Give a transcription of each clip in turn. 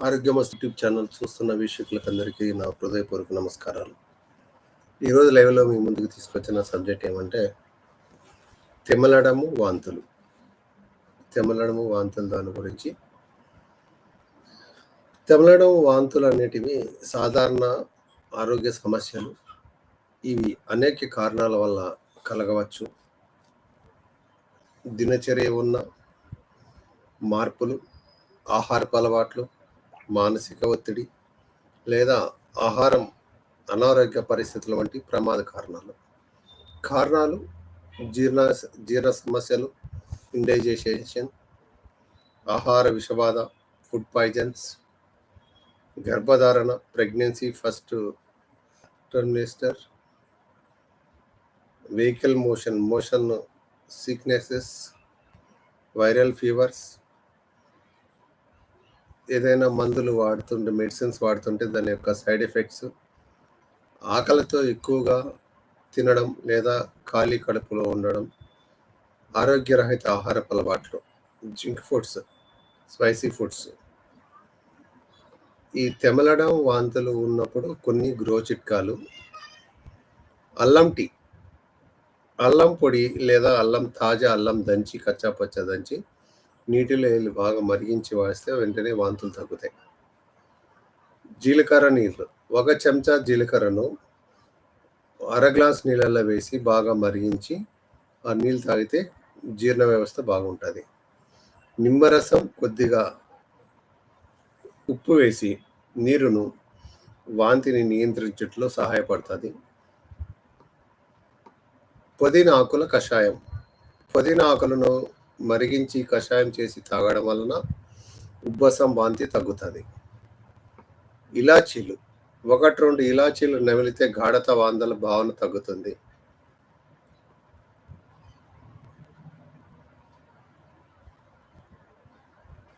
ఆరోగ్యమస్ YouTube channel చూస్తున్న వీక్షకులకు అందరికీ నా హృదయపూర్వక నమస్కారాలు. ఈరోజు లైవ్లో మీ ముందుకు తీసుకొచ్చిన సబ్జెక్ట్ ఏమంటే తెమ్మలడము వాంతులు. తెమ్మలడము వాంతులు దాని గురించి. తెమ్మలడం వాంతులు అనేటివి సాధారణ ఆరోగ్య సమస్యలు. ఇవి అనేక కారణాల వల్ల కలగవచ్చు. దినచర్య ఉన్న మార్పులు ఆహారపు అలవాట్లు మానసిక ఒత్తిడి లేదా ఆహారం అనారోగ్య పరిస్థితుల వంటి ప్రమాద కారణాలు. కారణాలు జీర్ణ జీర్ణ సమస్యలు ఇండైజేషన్ ఆహార విషబాధ ఫుడ్ పాయిజన్స్ గర్భధారణ pregnancy first trimester vehicle motion motion sicknesses viral fevers ఏదైనా మందులు వాడుతుంటే మెడిసిన్స్ వాడుతుంటే దాని యొక్క సైడ్ ఎఫెక్ట్స్ ఆకలితో ఎక్కువగా తినడం లేదా ఖాళీ కడుపులో ఉండడం ఆరోగ్యరహిత ఆహారపు అలవాట్లు జింక్ ఫుడ్స్ స్పైసీ ఫుడ్స్. ఈ తెమలడం వాంతులు ఉన్నప్పుడు కొన్ని గ్రో చిట్కాలు. అల్లం టీ అల్లం పొడి లేదా అల్లం తాజా అల్లం దంచి కచ్చాపచ్చ దంచి నీటిలో వెళ్ళి బాగా మరిగించి వాస్తే వెంటనే వాంతులు తగ్గుతాయి. జీలకర్ర నీళ్ళు. ఒక చెంచా జీలకర్రను అర గ్లాస్ నీళ్ళల్లో వేసి బాగా మరిగించి ఆ నీళ్ళు తాగితే జీర్ణ వ్యవస్థ బాగుంటుంది. నిమ్మరసం కొద్దిగా ఉప్పు వేసి నీరును వాంతిని నియంత్రించట్లో సహాయపడుతుంది. పుదీనా ఆకుల కషాయం. పుదీనా ఆకులను మరిగించి కషాయం చేసి తాగడం వలన ఉబ్బసం వాంతి తగ్గుతుంది. ఇలాచీలు. ఒకటి రెండు ఇలాచీలు నమిలితే గాఢత వాందల భావన తగ్గుతుంది.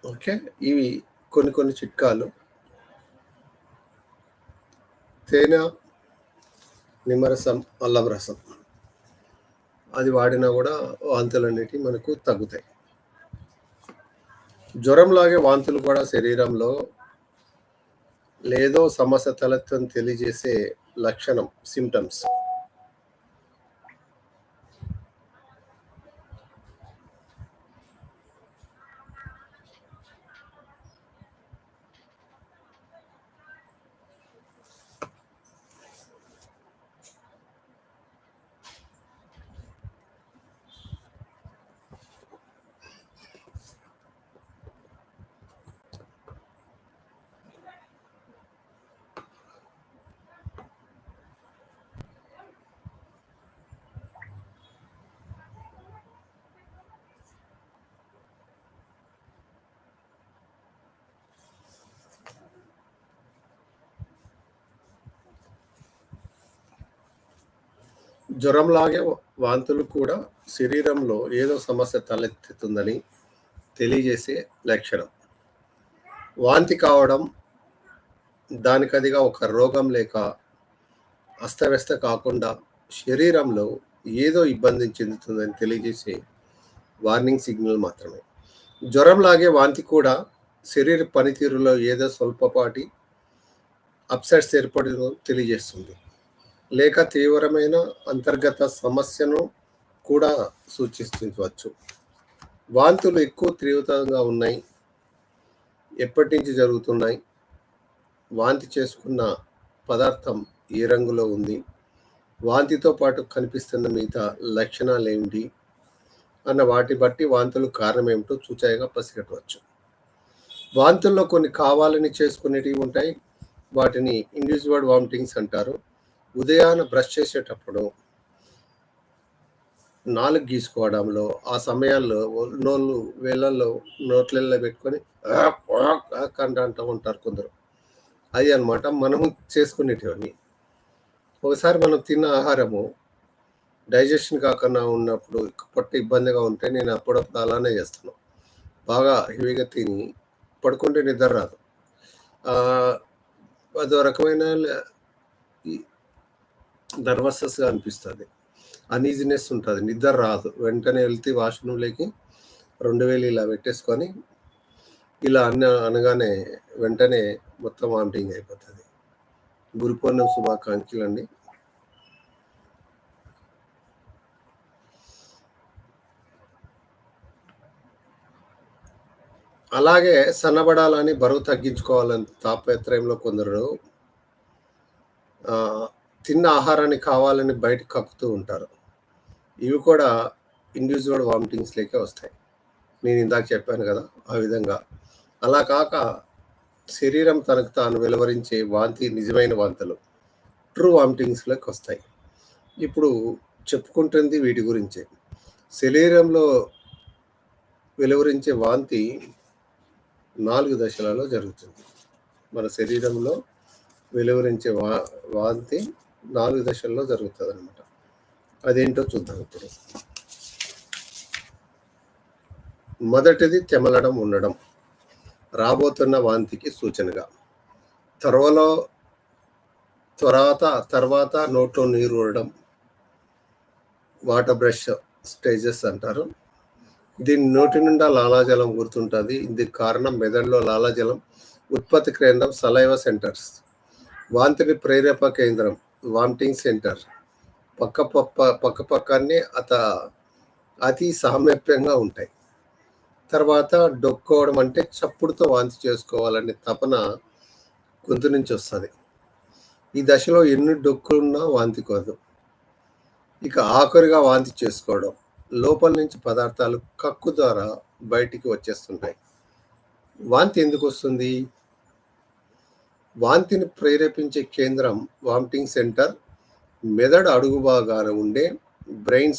ఓకే? ఇవి కొన్ని కొన్ని చిట్కాలు. తేనె నిమ్మరసం అల్లం రసం. అది వాడినా కూడా వాంతులు అనేటివి మనకు తగ్గుతాయి. జ్వరంలాగే వాంతులు కూడా శరీరంలో లేదో సమస్య తలెత్తని తెలియజేసే లక్షణం సిమ్టమ్స్ జ్వరంలాగే వాంతులు కూడా శరీరంలో ఏదో సమస్య తలెత్తుతుందని తెలియజేసే లక్షణం. వాంతి కావడం దానికదిగా ఒక రోగం లేక అస్తవ్యస్త కాకుండా శరీరంలో ఏదో ఇబ్బంది చెందుతుందని తెలియజేసే వార్నింగ్ సిగ్నల్ మాత్రమే. జ్వరంలాగే వాంతి కూడా శరీర పనితీరులో ఏదో స్వల్పపాటి అప్సెట్స్ ఏర్పడిందో తెలియజేస్తుంది. లేక తీవ్రమైన అంతర్గత సమస్యను కూడా సూచించవచ్చు వాంతులు ఎక్కువ తీవ్రతంగా ఉన్నాయి. ఎప్పటి నుంచి జరుగుతున్నాయి? వాంతి చేసుకున్న పదార్థం ఏ రంగులో ఉంది? వాంతితో పాటు కనిపిస్తున్న మిగతా లక్షణాలు ఏమిటి అన్న వాటి బట్టి వాంతులు కారణం ఏమిటో చూచాయిగా పసిగట్టవచ్చు వాంతుల్లో కొన్ని కావాలని చేసుకునేటివి ఉంటాయి. వాటిని ఇండివిజువల్ వామిటింగ్స్ అంటారు. ఉదయాన బ్రష్ చేసేటప్పుడు నాలుగు గీసుకోవడంలో ఆ సమయాల్లో నోళ్ళు వేళ్ళల్లో నోట్లల్లో పెట్టుకొని కంట అంటూ ఉంటారు కొందరు. అది అనమాట మనము చేసుకునేటివన్నీ. ఒకసారి మనం తిన్న ఆహారము డైజెషన్ కాకుండా ఉన్నప్పుడు పొట్ట ఇబ్బందిగా ఉంటే నేను అప్పుడప్పుడు అలానే చేస్తాను. బాగా హెవీగా తిని పడుకుంటే నిద్ర రాదు. అదో రకమైన నర్వస్నెస్గా అనిపిస్తుంది. అనీజినెస్ ఉంటుంది. నిద్ర రాదు. వెంటనే వెళ్తే వాష్రూమ్లోకి రెండు వేలు ఇలా పెట్టేసుకొని ఇలా అన్న అనగానే వెంటనే మొత్తం వామిటింగ్ అయిపోతుంది. గురు పౌర్ణమి శుభాకాంక్షలు అండి. అలాగే సన్నబడాలని బరువు తగ్గించుకోవాలని తాపత్రయంలో కొందరు తిన్న ఆహారాన్ని కావాలని బయట కక్కుతూ ఉంటారు. ఇవి కూడా ఇండివిజువల్ వామిటింగ్స్ లేకే వస్తాయి. నేను ఇందాక చెప్పాను కదా ఆ విధంగా. అలా కాక శరీరం తనకు తాను వెలువరించే వాంతి నిజమైన వాంతలు ట్రూ వామిటింగ్స్లోకి వస్తాయి. ఇప్పుడు చెప్పుకుంటుంది వీటి గురించే. శరీరంలో వెలువరించే వాంతి నాలుగు దశలలో జరుగుతుంది. మన శరీరంలో వెలువరించే వా వాంతి నాలుగు దశల్లో జరుగుతుంది అనమాట అదేంటో చూద్దాం ఇప్పుడు. మొదటిది తెమలడం ఉండడం. రాబోతున్న వాంతికి సూచనగా. త్వరలో తర్వాత తర్వాత నోట్లో నీరు ఊరడం. వాటర్ బ్రష్ స్టేజెస్ అంటారు. దీని నోటి నిండా లాలాజలం గుర్తుంటుంది ఇందుకు కారణం మెదడులో లాలాజలం ఉత్పత్తి కేంద్రం సలైవ సెంటర్స్. వాంతిని ప్రేరేప కేంద్రం. Vomiting centre. పక్క పక్క పక్క పక్కనే అత అతి సామీప్యంగా ఉంటాయి. తర్వాత డొక్కోవడం అంటే చప్పుడుతో వాంతి చేసుకోవాలనే తపన గొంతు నుంచి వస్తుంది. ఈ దశలో ఎన్ని డొక్కులున్నా వాంతి కోదు ఇక ఆఖరిగా వాంతి చేసుకోవడం లోపల నుంచి పదార్థాలు కక్కు ద్వారా బయటికి వచ్చేస్తుంటాయి. వాంతి ఎందుకు వస్తుంది? వాంతిని ప్రేరేపించే కేంద్రం వామిటింగ్ సెంటర్. మెదడు అడుగు భాగాన ఉండే బ్రెయిన్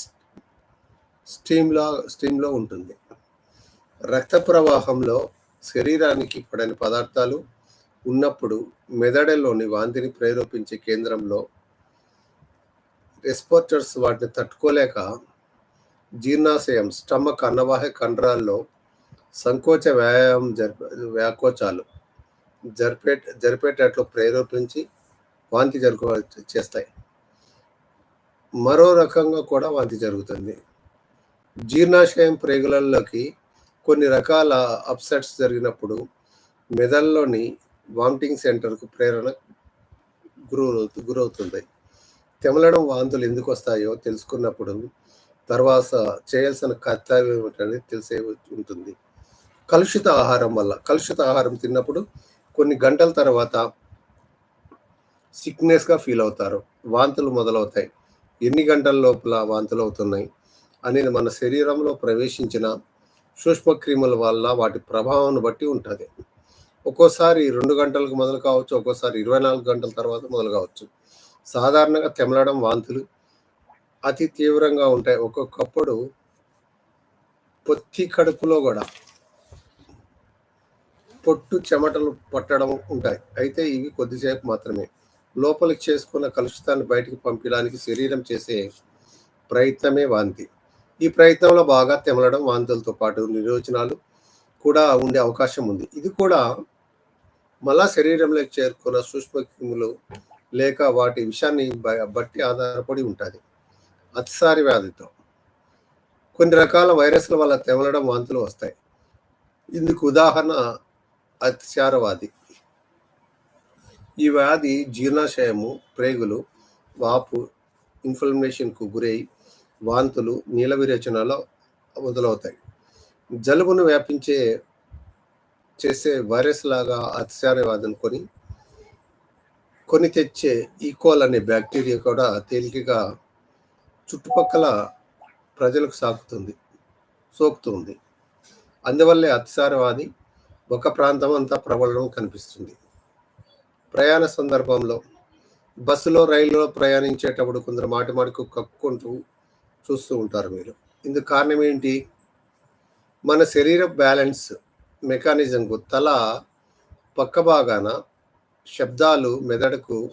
స్టీమ్లా స్టీమ్లో ఉంటుంది. రక్త ప్రవాహంలో శరీరానికి పడని పదార్థాలు ఉన్నప్పుడు మెదడులోని వాంతిని ప్రేరేపించే కేంద్రంలో రెస్పోర్టర్స్ వాటిని తట్టుకోలేక జీర్ణాశయం స్టమక్ అన్నవాహ కండరాల్లో సంకోచ వ్యాయామం జరిప వ్యాకోచాలు జరిపే జరిపేటట్లు ప్రేరేపించి వాంతి జరుగు చేస్తాయి. మరో రకంగా కూడా వాంతి జరుగుతుంది. జీర్ణాశయం ప్రేగులలోకి కొన్ని రకాల అప్సెట్స్ జరిగినప్పుడు మెదడులోని వామిటింగ్ సెంటర్కు ప్రేరణ గురవుతు గురవుతుంది. తెమలడం వాంతులు ఎందుకు వస్తాయో తెలుసుకున్నప్పుడు తర్వాత చేయాల్సిన కర్తవ్యం ఏమిటనేది తెలిసే ఉంటుంది. కలుషిత ఆహారం వల్ల కలుషిత ఆహారం తిన్నప్పుడు కొన్ని గంటల తర్వాత సిక్నెస్గా ఫీల్ అవుతారు. వాంతులు మొదలవుతాయి. ఎన్ని గంటల లోపల వాంతులు అవుతున్నాయి అనేది మన శరీరంలో ప్రవేశించిన సూక్ష్మక్రిముల వల్ల వాటి ప్రభావాన్ని బట్టి ఉంటుంది. ఒక్కోసారి రెండు గంటలకు మొదలు కావచ్చు ఒక్కోసారి ఇరవై నాలుగు గంటల తర్వాత మొదలు కావచ్చు. సాధారణంగా తెమలడం వాంతులు అతి తీవ్రంగా ఉంటాయి. ఒక్కొక్కప్పుడు పొత్తి కడుపులో కూడా పొట్టు చెమటలు పట్టడం ఉంటాయి. అయితే ఇవి కొద్దిసేపు మాత్రమే. లోపలికి చేసుకున్న కలుషితాన్ని బయటికి పంపించడానికి శరీరం చేసే ప్రయత్నమే వాంతి. ఈ ప్రయత్నంలో బాగా తెమలడం వాంతులతో పాటు నిర్వచనాలు కూడా ఉండే అవకాశం ఉంది. ఇది కూడా మళ్ళా శరీరంలోకి చేరుకున్న సూక్ష్మక్రిములు లేక వాటి విషయాన్ని బట్టి ఆధారపడి ఉంటుంది. అతిసారి వ్యాధితో. కొన్ని రకాల వైరస్ల వల్ల తెమలడం వాంతులు వస్తాయి. ఇందుకు ఉదాహరణ అతిసారవాది ఈ వ్యాధి జీర్ణాశయము ప్రేగులు వాపు ఇన్ఫ్లమేషన్కు గురై వాంతులు నీల విరేచనాలు మొదలవుతాయి. జలుబును వ్యాపించే చేసే వైరస్ లాగా అతిసారవాది అనుకొని కొని తెచ్చే e. ఈకోల్ అనే బ్యాక్టీరియా కూడా తేలికగా చుట్టుపక్కల ప్రజలకు సాకుతుంది సోకుతుంది. అందువల్లే అతిసారవాది ఒక ప్రాంతం అంతా ప్రబలడం కనిపిస్తుంది. ప్రయాణ సందర్భంలో బస్సులో రైల్లో ప్రయాణించేటప్పుడు కొందరు మాటి మాటికు కక్కుంటూ చూస్తూ ఉంటారు మీరు. ఇందుకు కారణం ఏంటి? మన శరీర బ్యాలెన్స్ మెకానిజంకు తల పక్క భాగాన శబ్దాలు మెదడుకు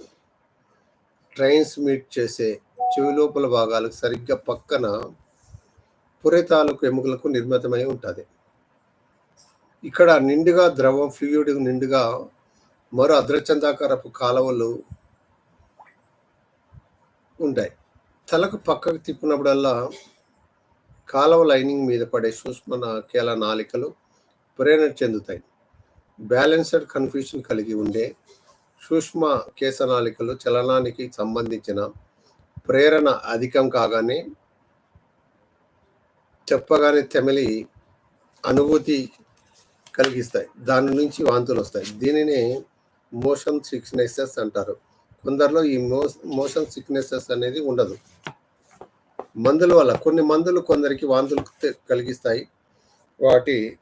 ట్రాన్స్మిట్ చేసే చెవి లోపల భాగాలకు సరిగ్గా పక్కన పురేతాలకు ఎముకలకు నిర్మితమై ఉంటుంది. ఇక్కడ నిండుగా ద్రవం ఫ్లూయిడ్ నిండుగా మరో అద్రచందాకారపు కాలువలు ఉంటాయి. తలకు పక్కకు తిప్పినప్పుడల్లా కాలువ లైనింగ్ మీద పడే సూక్ష్మ కేల నాలికలు ప్రేరణ చెందుతాయి. బ్యాలెన్స్డ్ కన్ఫ్యూషన్ కలిగి ఉండే సూక్ష్మ కేశనాళికలు చలనానికి సంబంధించిన ప్రేరణ అధికం కాగానే చెప్పగానే తెమిలి అనుభూతి కలిగిస్తాయి. దాని నుంచి వాంతులు వస్తాయి. దీనిని మోషన్ సిక్నెసెస్ అంటారు. కొందరిలో ఈ మో మోషన్ సిక్నెసెస్ అనేది ఉండదు. మందుల వల్ల కొన్ని మందులు కొందరికి వాంతులు కలిగిస్తాయి. వాటి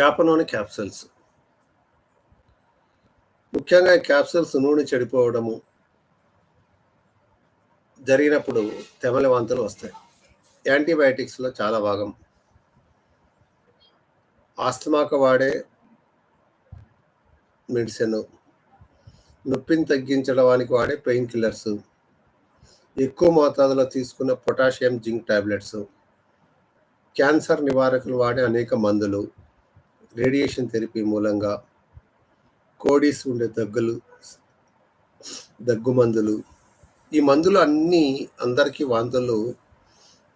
చేప నూనె క్యాప్సూల్స్. ముఖ్యంగా క్యాప్సూల్స్ నూనె చెడిపోవడము జరిగినప్పుడు తెమల వాంతులు వస్తాయి. యాంటీబయాటిక్స్లో చాలా భాగం. ఆస్తమాకు వాడే మెడిసిన్ నొప్పిని తగ్గించడానికి వాడే పెయిన్ కిల్లర్స్ ఎక్కువ మోతాదులో తీసుకున్న పొటాషియం జింక్ టాబ్లెట్స్ క్యాన్సర్ నివారకులు వాడే అనేక మందులు రేడియేషన్ థెరపీ మూలంగా కోడీస్ ఉండే దగ్గులు దగ్గు మందులు ఈ మందులు అన్నీ అందరికీ వాంతులు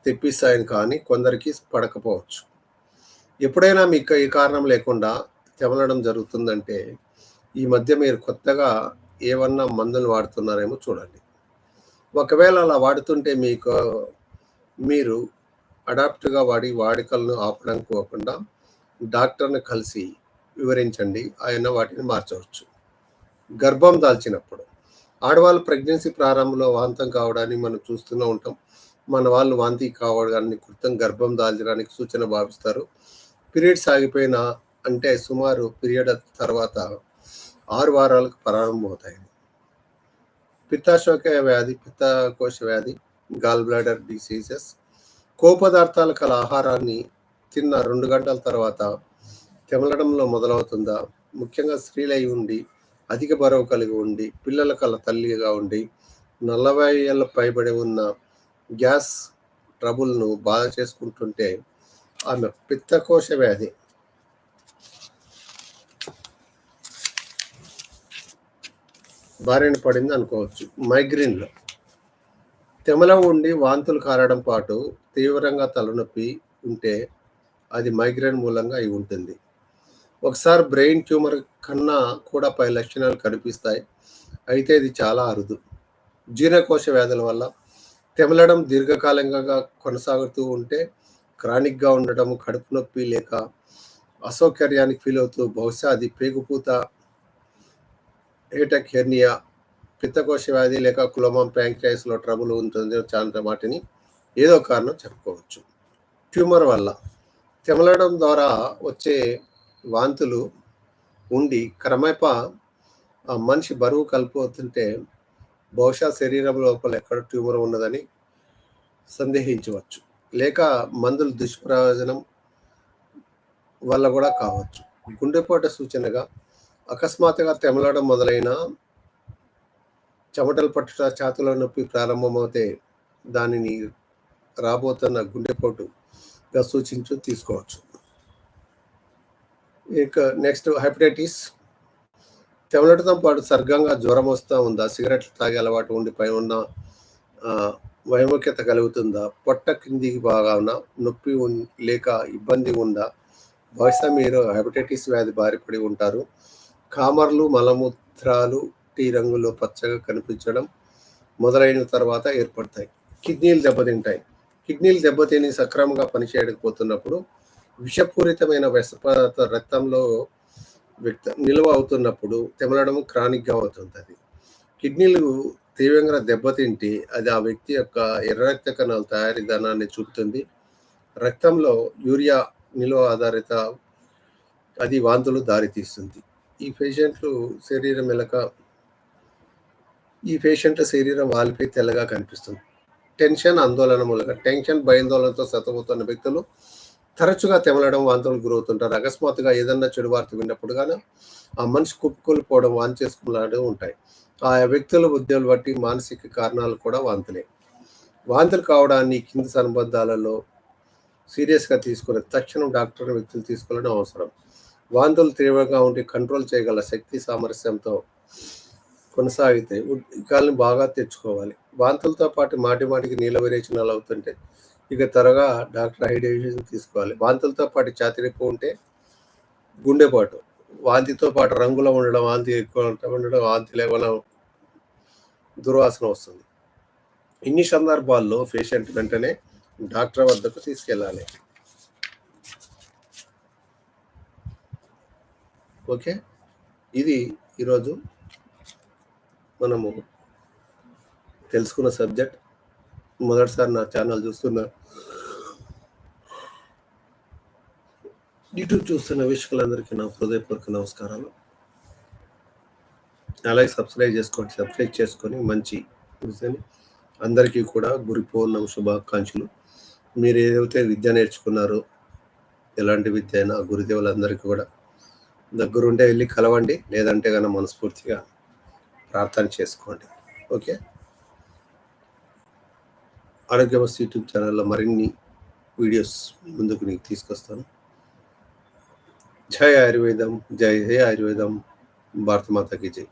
తెప్పిస్తాయని కానీ కొందరికి పడకపోవచ్చు. ఎప్పుడైనా మీకు ఈ కారణం లేకుండా తెమలడం జరుగుతుందంటే ఈ మధ్య మీరు కొత్తగా ఏమన్నా మందులు వాడుతున్నారేమో చూడండి. ఒకవేళ అలా వాడుతుంటే మీకు మీరు అడాప్ట్గా వాడి వాడికలను ఆపడం పోకుండా డాక్టర్ని కలిసి వివరించండి. ఆయన వాటిని మార్చవచ్చు. గర్భం దాల్చినప్పుడు. ఆడవాళ్ళు ప్రెగ్నెన్సీ ప్రారంభంలో వాంతం కావడాన్ని మనం చూస్తూనే ఉంటాం. మన వాళ్ళు వాంతి కావడాన్ని కృతం గర్భం దాల్చడానికి సూచన భావిస్తారు. పీరియడ్స్ ఆగిపోయిన అంటే సుమారు పీరియడ్ తర్వాత ఆరు వారాలకు ప్రారంభమవుతాయి. పిత్తాశోక వ్యాధి పిత్తకోశ వ్యాధి గాల్ బ్లాడర్ డిసీజెస్. కోపదార్థాలు కల ఆహారాన్ని తిన్న రెండు గంటల తర్వాత తెమలడంలో మొదలవుతుందా? ముఖ్యంగా స్త్రీలై ఉండి అధిక బరువు కలిగి ఉండి పిల్లల కల తల్లిగా ఉండి నలభై ఏళ్ళ పైబడి ఉన్న గ్యాస్ ట్రబుల్ను బాధ చేసుకుంటుంటే ఆమె పిత్తకోశ వ్యాధి. బారిన పడింది అనుకోవచ్చు. మైగ్రేన్లో. తెమల ఉండి వాంతులు కారడం పాటు తీవ్రంగా తలనొప్పి ఉంటే అది మైగ్రేన్ మూలంగా అయి ఉంటుంది. ఒకసారి బ్రెయిన్ ట్యూమర్ కన్నా కూడా పై లక్షణాలు కనిపిస్తాయి. అయితే ఇది చాలా అరుదు. జీర్ణకోశ వ్యాధుల వల్ల తెమలడం దీర్ఘకాలంగా కొనసాగుతూ ఉంటే క్రానిక్గా ఉండడం కడుపు నొప్పి లేక అసౌకర్యానికి ఫీల్ అవుతూ బహుశా అది పేగుపూత ఏటక్ హెర్నియా పిత్తకోశ వ్యాధి లేక కులమం ప్యాంక్రైస్లో ట్రబుల్ ఉంటుంది చాలా వాటిని ఏదో కారణం చెప్పుకోవచ్చు. ట్యూమర్ వల్ల తెమలడం ద్వారా వచ్చే వాంతులు ఉండి క్రమేప ఆ మనిషి బరువు కలిపోతుంటే బహుశా శరీరం లోపల ఎక్కడ ట్యూమర్ ఉన్నదని సందేహించవచ్చు. లేక మందులు దుష్ప్రయోజనం వల్ల కూడా కావచ్చు. గుండెపోట సూచనగా అకస్మాత్తుగా తెమలడం మొదలైన చెమటలు పట్టుట ఛాతుల నొప్పి ప్రారంభమవుతే దానిని రాబోతున్న గుండెపోటుగా సూచించు తీసుకోవచ్చు. ఇక నెక్స్ట్ హెపటైటిస్ తెమలటతో పాటు సర్గంగా జ్వరం వస్తూ ఉందా? సిగరెట్లు తాగే అలవాటు ఉండి పై ఉన్న వైముఖ్యత కలుగుతుందా? పొట్ట కిందికి బాగా ఉన్న నొప్పి లేక ఇబ్బంది ఉందా? బహుశా మీరు హెపటైటిస్ వ్యాధి బారిపడి ఉంటారు. కామర్లు మలమూత్రాలు టీ రంగులో పచ్చగా కనిపించడం మొదలైన తర్వాత ఏర్పడతాయి. కిడ్నీలు దెబ్బతింటాయి. కిడ్నీలు దెబ్బతిని సక్రమంగా పనిచేయకపోతున్నప్పుడు విషపూరితమైన విష పదార్థ రక్తంలో వ్యక్త నిల్వ అవుతున్నప్పుడు తెమలడం క్రానిక్గా అవుతుంది కిడ్నీలు తీవ్రంగా దెబ్బతింటే అది ఆ వ్యక్తి యొక్క ఎర్ర రక్త కణాల తయారీ దానాన్ని చూపుతుంది. రక్తంలో యూరియా నిల్వ ఆధారిత అది వాంతులు దారితీస్తుంది. ఈ పేషెంట్లు శరీరం ఎలక ఈ పేషెంట్ల శరీరం వాలిపై తెల్లగా కనిపిస్తుంది. టెన్షన్ ఆందోళన మూలక టెన్షన్ భయాందోళనతో సతమవుతున్న వ్యక్తులు తరచుగా తెమలడం వాంతులకు గురవుతుంటారు. అకస్మాత్తుగా ఏదన్నా చెడు వార్త విన్నప్పుడు ఆ మనిషి కుప్పుకొలిపోవడం వాంతి చేసుకున్నాడు ఉంటాయి. ఆ వ్యక్తుల ఉద్యోగులు బట్టి మానసిక కారణాలు కూడా వాంతులే. వాంతులు కావడాన్ని కింది సంబంధాలలో సీరియస్గా తీసుకుని తక్షణం డాక్టర్ వ్యక్తులు తీసుకోవడం అవసరం. వాంతులు తీవ్రంగా ఉండి కంట్రోల్ చేయగల శక్తి సామరస్యంతో కొనసాగితే ఉద్యోగాలను బాగా తెచ్చుకోవాలి. వాంతులతో పాటు మాటి మాటికి నీళ్ళ విరేచనాలు అవుతుంటే ఇక త్వరగా డాక్టర్ హైడ్రేషన్ తీసుకోవాలి. వాంతులతో పాటు ఛాతీ నొప్పి ఉంటే గుండెపాటు వాంతితో పాటు రంగులో ఉండడం వాంతి ఎక్కువ ఉండడం వాంతి లేకుండా దుర్వాసన వస్తుంది. ఇన్ని సందర్భాల్లో పేషెంట్ వెంటనే డాక్టర్ వద్దకు తీసుకెళ్ళాలి. ఓకే? ఇది ఈరోజు మనము తెలుసుకున్న సబ్జెక్ట్. మొదటిసారి నా ఛానల్ చూస్తున్న యూట్యూబ్ చూస్తున్న వీక్షకులందరికీ నా హృదయపూర్వక నమస్కారాలు. అలాగే సబ్స్క్రైబ్ చేసుకోండి సబ్స్క్రైబ్ చేసుకొని మంచి అందరికీ కూడా గురి పౌర్ణమి శుభాకాంక్షలు. మీరు ఏదైతే విద్య నేర్చుకున్నారో ఎలాంటి విద్య అయినా గురుదేవులందరికీ కూడా దగ్గరుంటే వెళ్ళి కలవండి లేదంటే కనుక మనస్ఫూర్తిగా ప్రార్థన చేసుకోండి. ఓకే? ఆరోగ్యవస్థ యూట్యూబ్ ఛానల్లో మరిన్ని వీడియోస్ ముందుకు నీకు తీసుకొస్తాను. జై ఆయుర్వేదం జై జై ఆయుర్వేదం భారత మాతకి జై.